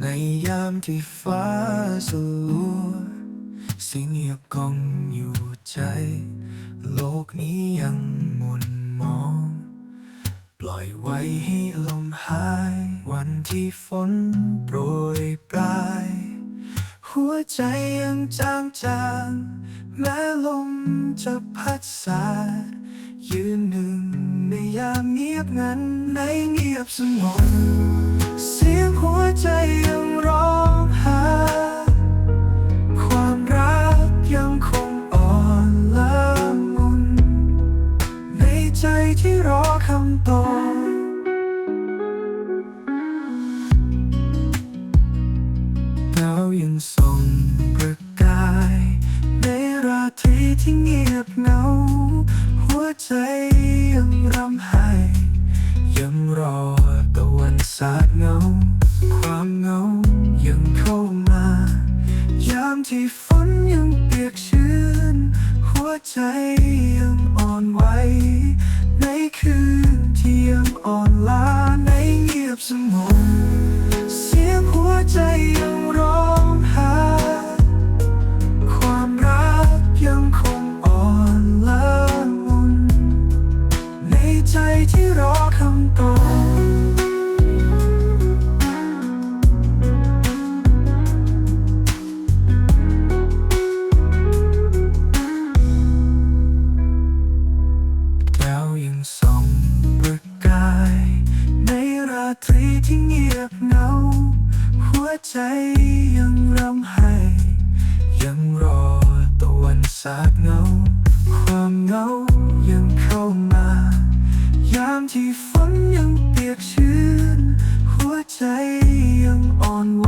ในยามที่ฟ้าสลัวสียงเงียบกองอยู่ใจ โลกนี้ยังหมุนมอง ปล่อยไว้ให้ลมหาย วันที่ฝนโปรยปลาย หัวใจยังจางจางแม้ลมจะพัดสาดยืนหนึ่งในยามเงียบงันในเงียบสงบ ใจที่รอคำตอบดาวยังส่งประกาย ในราตรีที่เงียบเหงา หัวใจยังรำไห้ยังรอตะวันสาดเงา ความเหงายังเข้ามา ยามที่ฝนยังเปียกชื้น หัวใจยังอ่อนไหว อ่อนล้าในเงียบสงบเสียงหัวใจยังร้องหา ความรักยังคงอ่อนละมุนในใจที่รอคำตอบ ตรีที่เงียบเหงา หัวใจยังรำไห้ยังรอตะวันสาดเงา ความเหงายังเข้ามา ยามที่ฝนยังเปียกชื้น หัวใจยังอ่อนไหว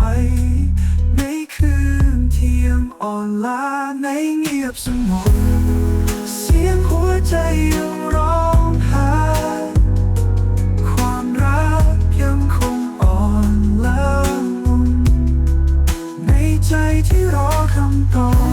ในคืนที่ยังอ่อนล้าในเงียบสงบเสียงหัวใจยัง ใจที่รอคำตอบ